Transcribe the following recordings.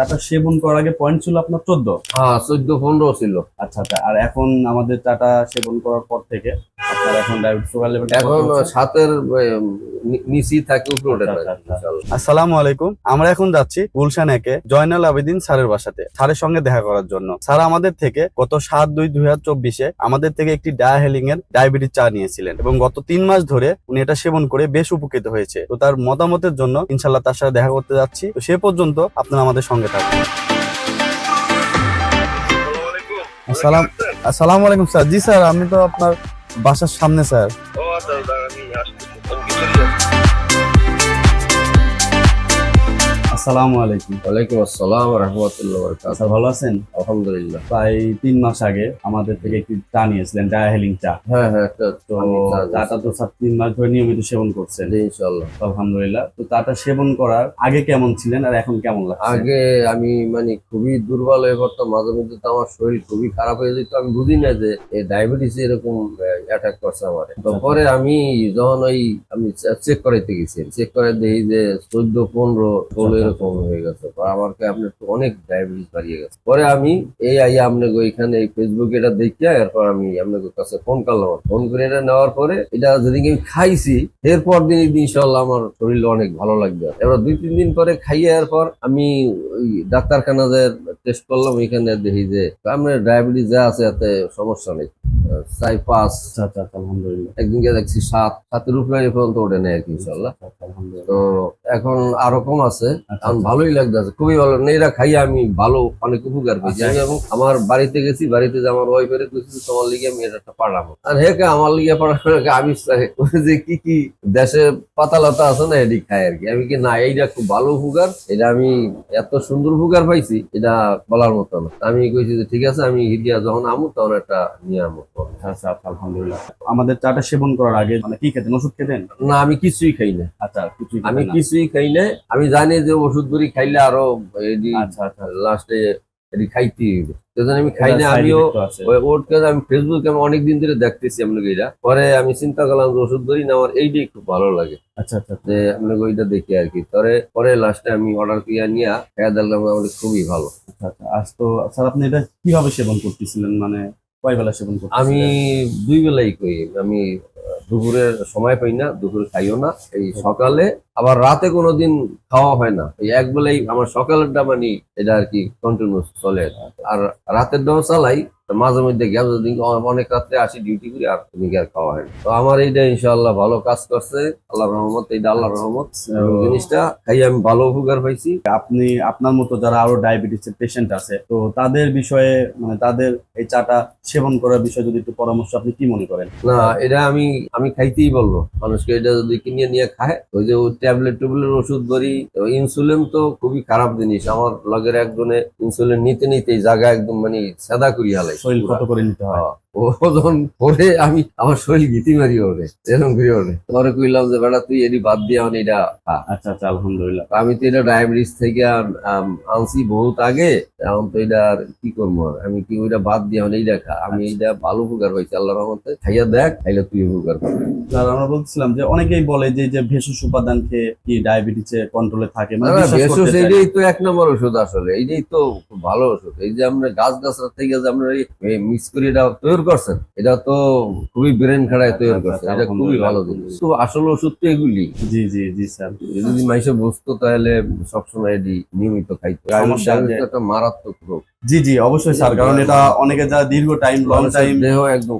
চাটা সেবন করার আগে পয়েন্ট ছিল আপনার চোদ্দ। হ্যাঁ চোদ্দ পনেরো ছিল। আচ্ছা আচ্ছা আর এখন আমাদের টাটা সেবন করার পর থেকে আপনার এখন ডায়াবেটিস সুগার লেভেল এখন সাতের নিচি থাকে উপরে ওঠে না, আচ্ছা, আচ্ছা, আচ্ছা। ইনশাল্লাহ। আসসালামু আলাইকুম। আমরা এখন যাচ্ছি গুলশান একে জয়নাল আবেদিন স্যারের বাসাতে স্যারের সঙ্গে দেখা করার জন্য। স্যার আমাদের থেকে গত সাত দুই দুই হাজার চব্বিশে আমাদের থেকে একটি ডায়াহেলিং এর ডায়াবেটিস চা নিয়েছিলেন এবং গত তিন মাস ধরে উনি এটা সেবন করে বেশ উপকৃত হয়েছে। তো তার মতামতের জন্য ইনশাল্লাহ তার সাথে দেখা করতে যাচ্ছি। তো সে পর্যন্ত আপনারা আমাদের সঙ্গে থাকুন। আসসালাম আসসালামু আলাইকুম স্যার। জি স্যার আমি তো আপনার বাসার সামনে স্যার। ও আচ্ছা আসসালামু আলাইকুম। ওয়ালাইকুম আসসালাম রহমতুল্লাহ বরকাত ভালো আছেন? আলহামদুলিল্লাহ। প্রায় তিন মাস আগে আমাদের থেকে একটি চা নিয়েছিলেন ডায়াহেলিং চা। হ্যাঁ হ্যাঁ তো চাটা তো তিন মাস ধরে নিয়মিত সেবন করছেন। আলহামদুলিল্লাহ। তো চাটা সেবন করার আগে কেমন ছিলেন আর এখন কেমন লাগছে? আগে আমি মানে খুবই দুর্বল হয়ে পড়তাম মাঝে মধ্যে তো আমার শরীর খুবই খারাপ হয়ে যেত। আমি বুঝি না যে এই ডায়াবেটিস এরকম অ্যাটাক করছে আমার। তো পরে আমি যখন ওই আমি চেক করাইতে গেছি। চেক করে দেখি যে চোদ্দ পনেরো ষোলো এরকম হয়ে গেছে আমার তো অনেক ডায়াবেটিস বাড়িয়ে গেছে। পরে আমি এই আই আপনাকে ওইখানে এই ফেসবুকে এটা দেখিয়া এরপর আমি আপনাকে কাছে ফোন করলাম। ফোন করে এটা নেওয়ার পরে এটা যেদিন আমি খাইছি, এরপর দিন ইনশাল্লাহ আমার শরীর অনেক ভালো লাগবে। এবার দুই, তিন দিন পরে খাইয়ে এরপর আমি ডাক্তারখানা যে টেস্ট করলাম, ওইখানে দেখি যে আপনার ডায়াবেটিস যা আছে এতে সমস্যা নেই। চাই পাঁচ আচ্ছা আচ্ছা আচ্ছা, আলহামদুলিল্লাহ। একদিনকে দেখছি সাত সাতের উপরে এই পর্যন্ত ওঠে না আর কি ইনশাল্লাহ আলহামদুলিল্লাহ। তো এখন আরও কম আছে এখন ভালোই লাগতেছে। খুবই ভালো। নেইরা খাইয়ে আমি ভালো অনেক উপকার পেয়েছি। আমি এবং আমার বাড়িতে গেছি বাড়িতে যে আমার ওয়াইফের কইছি তোমার লিগে আমি এটা পাঠাবো আর হে কে আমার লিগে পাঠানো আমি যে কি কি? দেশে পাতা লতা আছে না এটি খাই আর কি। আমি কি না এইটা খুব ভালো উপকার। এটা আমি এত সুন্দর উপকার পাইছি এটা বলার মতো না। আমি কইছি যে ঠিক আছে আমি হিরিয়া যখন আমু তখন একটা নিয়ে আমু আচ্ছা আলহামদুলিল্লাহ। আমাদের চাটা সেবন করার আগে মানে কি খেতেন? ওষুধ খেতেন? না আমি কিছুই খাই না। আচ্ছা কিছুই আমি কিছুই খাই না। আমি জানি যে ওষুধ খাইলে আরও আচ্ছা আচ্ছা। লাস্টে এটি খাইতে হইবে সেজন্য আমি খাই না আমিও effect তো আছে। ওই ওর কাছে আমি ফেসবুকে আমি অনেক ধরে দেখতেছি এটা পরে আমি চিন্তা করলাম যে ওষুধ ধরি না আমার এইটাই খুব ভালো লাগে। আচ্ছা আচ্ছা আচ্ছা। যে আপনাকে ওইটা দেখি আর কি। পরে পরে লাস্টে আমি অর্ডার করিয়া নিয়ে খেয়ে দেখলাম আমার খুবই ভালো। আচ্ছা আচ্ছা। আজ তো স্যার আপনি এটা কীভাবে সেবন করতেছিলেন? মানে কয় বেলা সেবন করতে আমি দুই বেলাই কই আমি দুপুরের সময় পাই না দুপুরে খাইও না। এই সকালে আবার রাতে কোনোদিন খাওয়া হয় না। এই এক বেলাই আমার সকালেরটা মানে এটা আর কি কন্টিনিউ চলে। আর রাতের ডাও চালাই মাঝে মধ্যে গ্যাস দিন অনেক রাত্রে আসি ডিউটি করি আর তুমি আর খাওয়া হয় তো আমার এইটা ইনশাআল্লাহ ভালো কাজ করছে আল্লাহ রহমত এইটা আল্লাহ রহমত। জিনিসটা খাই আমি ভালো উপকার পাইছি। আপনি আপনার মতো যারা আরও ডায়াবেটিস এর পেশেন্ট আছে তো তাদের বিষয়ে মানে তাদের এই চাটা সেবন করার বিষয়ে যদি একটু পরামর্শ আপনি কি মনে করেন? না এটা আমি আমি খাইতেই বলব। মানুষকে এটা যদি কিনে নিয়ে খায় ওই যে ট্যাবলেট টুবলেট ওষুধ ধরি ইনসুলিন তো খুবই খারাপ জিনিস। আমার লগের একজনে ইনসুলিন নিতে নিতে জায়গা একদম মানে সাদা করি হালাই শরীর কত করে নিতে হয় ও যখন পরে আমি আমার শরীর গীতি মারি ওরে এরকম করি ওরে পরে কইলাম যে বেটা তুই এটি বাদ দিয়ে আমার এটা আচ্ছা আচ্ছা আলহামদুলিল্লাহ। আমি তো এটা ডায়াবেটিস থেকে আন- আনছি বহুত আগে এখন তো এটা আর কি করব আমি কি ওইটা বাদ দিয়ে আমার এইটা খা? আমি এইটা ভালো উপকার পাইছি আল্লাহ রহমতে। খাইয়া দেখ খাইলে তুই উপকার পাবি। আমরা বলছিলাম যে অনেকেই বলে যে এই যে ভেষজ উপাদান খেয়ে কি ডায়াবেটিস কন্ট্রোলে থাকে? মানে ভেষজ। এইটাই তো এক নম্বর ওষুধ আসলে এইটাই তো খুব ভালো ওষুধ। এই যে আমরা গাছ গাছরা থেকে যে আমরা মিক্স করে এটা তৈরি করছেন। এটা তো খুবই ব্রেন খাড়ায় তৈরি আচ্ছা, করছেন। আচ্ছা, এটা খুবই ভালো জিনিস। তো আসল ওষুধ তো এগুলি? জি জি জি স্যার। যদি মাইসে বুঝতো তাহলে সবসময় এটি নিয়মিত খাইতো যে- একটা মারাত্মক রোগ। জি জি অবশ্যই স্যার। কারণ এটা অনেকে যারা দীর্ঘ টাইম লং টাইম দেহ একদম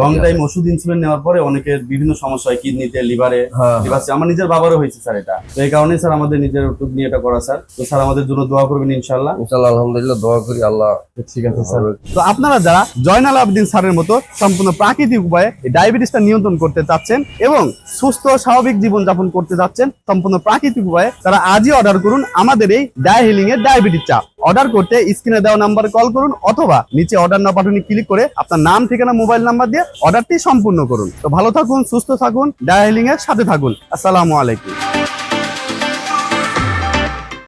লং টাইম ওষুধ ইনসুলিন নেওয়ার পরে অনেকের বিভিন্ন সমস্যা হয়। কিডনিতে লিভারে হ্যাঁ, আমার নিজের বাবারও হয়েছে স্যার এটা। তো এই কারণে স্যার আমাদের নিজের ওষুধ নিয়ে এটা করা স্যার। তো স্যার আমাদের জন্য দোয়া করবেন ইনশাল্লাহ ইনশাআল্লাহ আলহামদুলিল্লাহ দোয়া করি আল্লাহ ঠিক আছে স্যার। তো আপনারা যারা জয়নাল আবদিন স্যারের মতো সম্পূর্ণ প্রাকৃতিক উপায়ে ডায়াবেটিসটা নিয়ন্ত্রণ করতে চাচ্ছেন এবং সুস্থ স্বাভাবিক জীবন যাপন করতে চাচ্ছেন, সম্পূর্ণ প্রাকৃতিক উপায়ে তারা আজই অর্ডার করুন আমাদের এই ডায় হিলিং এর ডায়াবেটিস চা অর্ডার করতে স্ক্রিনে দেওয়া নাম্বারে কল করুন অথবা নিচে অর্ডার না পাঠানি ক্লিক করে আপনার নাম, ঠিকানা মোবাইল নাম্বার দিয়ে অর্ডারটি সম্পূর্ণ করুন। তো ভালো থাকুন, সুস্থ থাকুন ডায় হিলিং এর সাথে থাকুন। আসসালামু আলাইকুম।